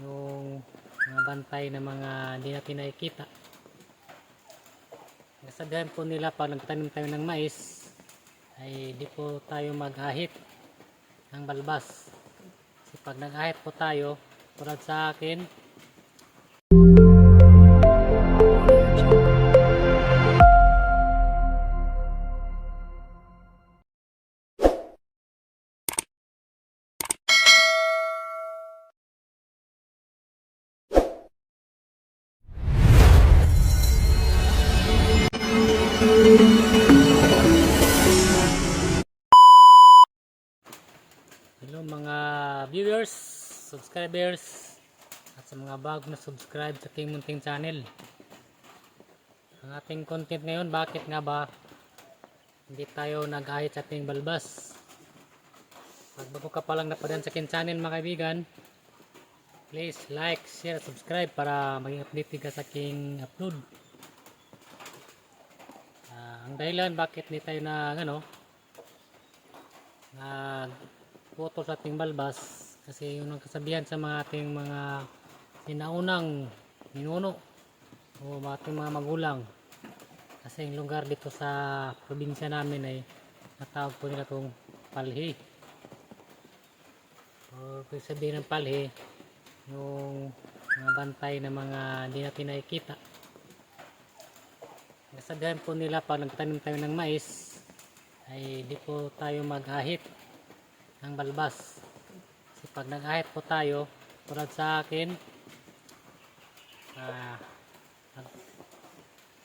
yung mga bantay na mga hindi natin nakikita. Nasabihan po nila pag nagtanim tayo ng mais ay di po tayo mag-ahit ng balbas. Kasi pag nag-ahit po tayo, tulad sa akin, subscribers, at sa mga bago na subscribe sa King Munting Channel. Ang ating content ngayon, bakit nga ba hindi tayo nag-ahit sa ating balbas? Pag bago ka pa lang napadan sa aking channel mga kaibigan, please like, share, subscribe para maging update ka sa aking upload. Ah, ang dahilan bakit hindi tayo na ano, nag photo sa ating balbas kasi yung nagkasabihan sa mga ating mga sinaunang ninuno o ating mga magulang. Kasi yung lugar dito sa probinsya namin ay natawag po nila itong palhi o kung sabihin ng palhi yung mga bantay na mga hindi natin nakikita. Nasabihan po nila pag nagtanim tayo ng mais ay di po tayo mag-ahit ng balbas. Pag nag-ahit po tayo, tulad sa akin, ah,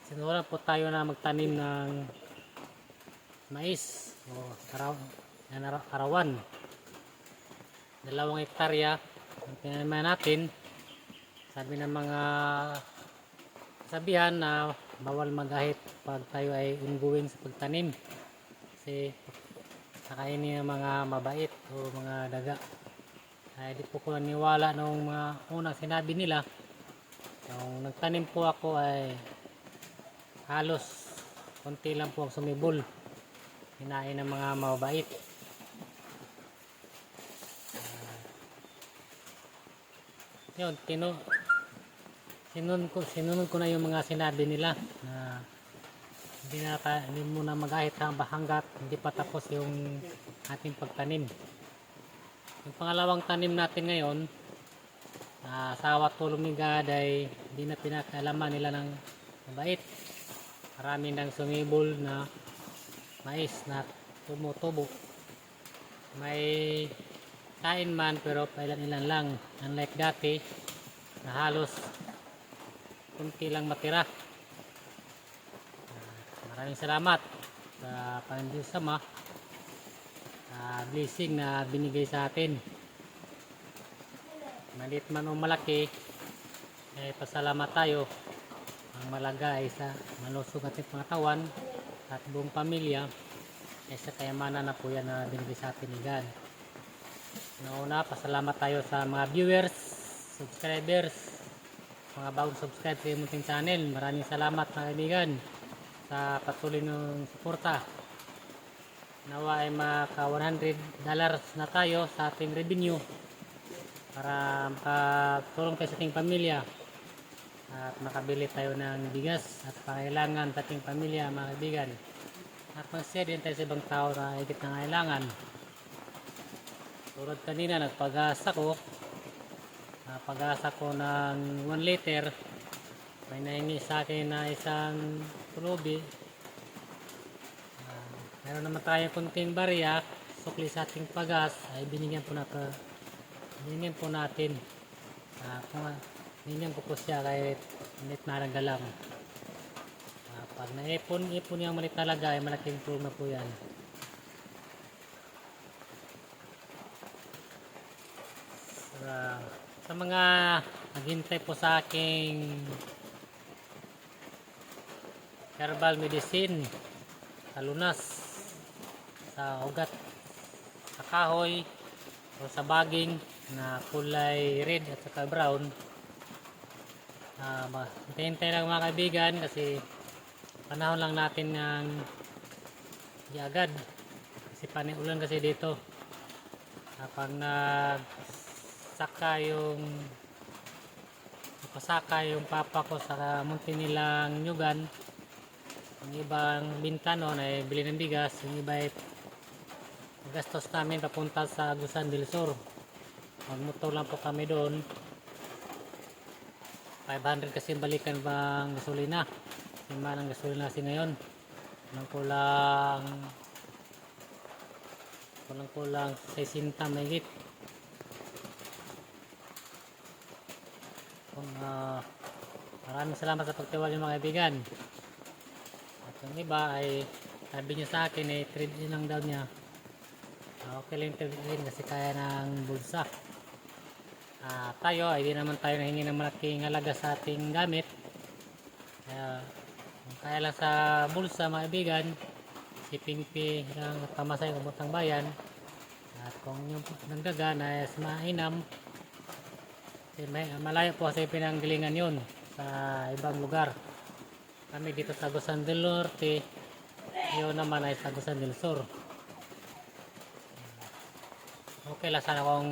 sinulan po tayo na magtanim ng mais o araw, arawan. Dalawang hektarya ang pinanaman natin. Sabi ng mga sabihan na bawal mag-ahit pag tayo ay unguin sa pagtanim. Kasi nakainin ng mga mabait o mga daga. Ay di po ko naniwala nung mga unang sinabi nila. Nung nagtanim po ako ay halos konti lang po ang sumibol. Hinain ng mga mabait. Ah, yun, tino, sinunod ko, sinunod ko na yung mga sinabi nila na hindi na hindi muna mag-ahit hanggat hindi pa tapos yung ating pagtanim. Yung pangalawang tanim natin ngayon, uh, sa tulong ni God ay hindi na pinakalaman nila ng mabait. Marami nang sumibol na mais na tumutubo. May kain man pero pailan-ilan lang. Unlike dati na halos kunti lang matira. Maraming salamat sa Panginoon Sama sa blessing na binigay sa atin. Malit man o malaki, eh, pasalamat tayo. Ang malaga ay sa malusog ating pangatawan at buong pamilya ay sa kayamanan na po yan na binigay sa atin ni God. Nauna, pasalamat tayo sa mga viewers, subscribers, mga bagong subscribe sa Munting Channel. Maraming salamat mga kaibigan sa patuloy ng suporta. Nawa ay maka 100 dollars na tayo sa ating revenue para makatulong tayo sa ating pamilya. At makabili tayo ng bigas at pangailangan sa ating pamilya mga kaibigan. At mag-share din tayo sa ibang tao na higit na kailangan. Tulad kanina nagpag-asa ko. Uh, pag-asa ko ng 1 liter. May nahingi sa akin na isang pulubi. Ah, meron naman tayo kunting barya sukli sa ating pagas. Ay binigyan po natin binigyan po natin. Uh, kung binigyan ko po siya kahit minit na lang Ah, pag naipon ipon yung malit talaga ay malaking na po yan. Sa, sa mga naghintay po sa aking herbal medicine sa lunas sa ugat sa kahoy o sa baging na kulay red at saka brown uh, hintay lang mga kaibigan kasi panahon lang natin ng di agad kasi paniulan kasi dito kapag nag saka yung pasaka yung papa ko sa munti nilang nyugan. Ang ibang bintano na bili ng bigas, yung iba ay gastos namin papunta sa Agusan del Sur. Magmotor lang po kami doon. 500 kasi balikan bang gasolina. Lima ng gasolina kasi ngayon. Kulang kulang kulang kulang 60 mahigit. Kung ah, maraming salamat sa pagtiwala mga kaibigan. At yung iba ay sabi niya sa akin ay trade lang daw niya. Okay lang trade in kasi kaya ng bulsa. Ah, tayo ay di naman tayo nahingi ng malaking halaga sa ating gamit. Kaya kaya lang sa bulsa mga kaibigan, si Pingpi ng pamasay ng butang bayan. At kung yung nanggaga na is mainam, may, malayo po kasi pinanggalingan yun sa ibang lugar. Kami dito sa Agusan del Norte, yun naman ay sa Agusan del Sur. Okay lang sana kung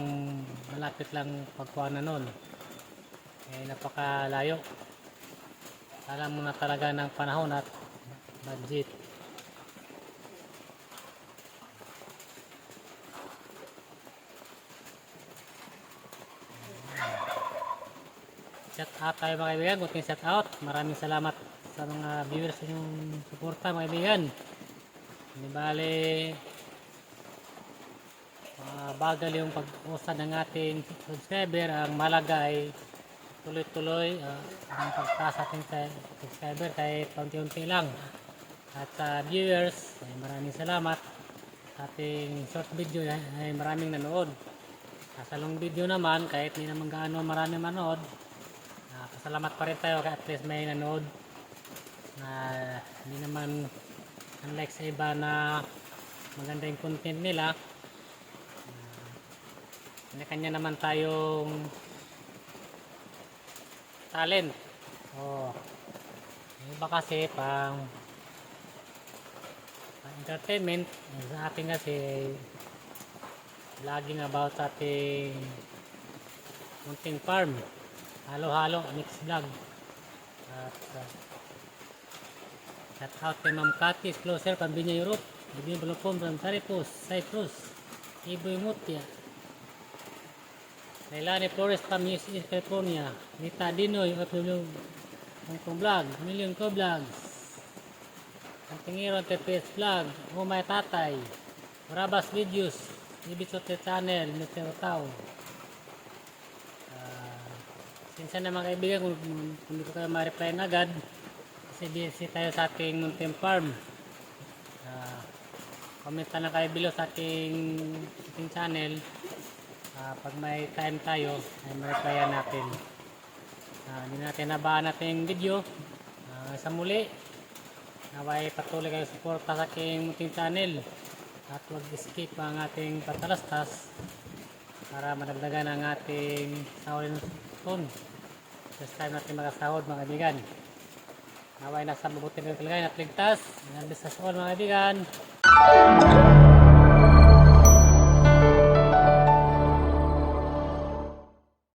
malapit lang pagkuha na nun. Eh, napakalayo. Alam mo na talaga ng panahon at budget. Shout out tayo mga kaibigan, kunting shout out. Maraming salamat sa mga viewers sa inyong suporta mga kaibigan. Hindi bale, ah, bagal yung pag-usad ng ating subscriber. Ang malaga ay tuloy-tuloy ah, ang pagtaas ating subscriber kahit paunti-unti lang. At sa viewers, ay maraming salamat. Sa ating short video ay, ay maraming nanood. Sa long video naman, kahit hindi naman gaano marami manood, Ah, pasalamat pa rin tayo at least may nanood na hindi naman unlike sa iba na maganda yung content nila uh, kanya naman tayong talent. Oh. Yung iba kasi pang entertainment. Sa atin kasi vlogging about sa ating munting farm. Halo-halo mix vlog. At uh, shout out kay Ma'am Cathy Closer Pambinya Europe. Bibin Balopom from Saripus Cyprus. Iboy Mutia Leilani Flores from East California Nita Dinoy OFW Hong Kong Vlog Million Ko Vlogs Antingiro TPS Vlog Umay Tatay Rabas Videos Ibisote Channel Meteo Tao Minsan na mga kaibigan, kung, kung hindi ko kayo ma-reply na agad, kasi busy tayo sa ating Mountain Farm. Uh, comment na kayo below sa ating, ating channel. Ah, pag may time tayo, ay ma-replyan natin. Ah, hindi natin nabaan natin yung video. Ah, sa muli, naway patuloy kayo suporta sa aking Mountain channel. At huwag skip ang ating patalastas para madagdagan ang ating sahod phone. First time natin makasahod mga kaibigan. Naway nasa mabuti ng kalagayan at ligtas. Inabis sa all mga kaibigan.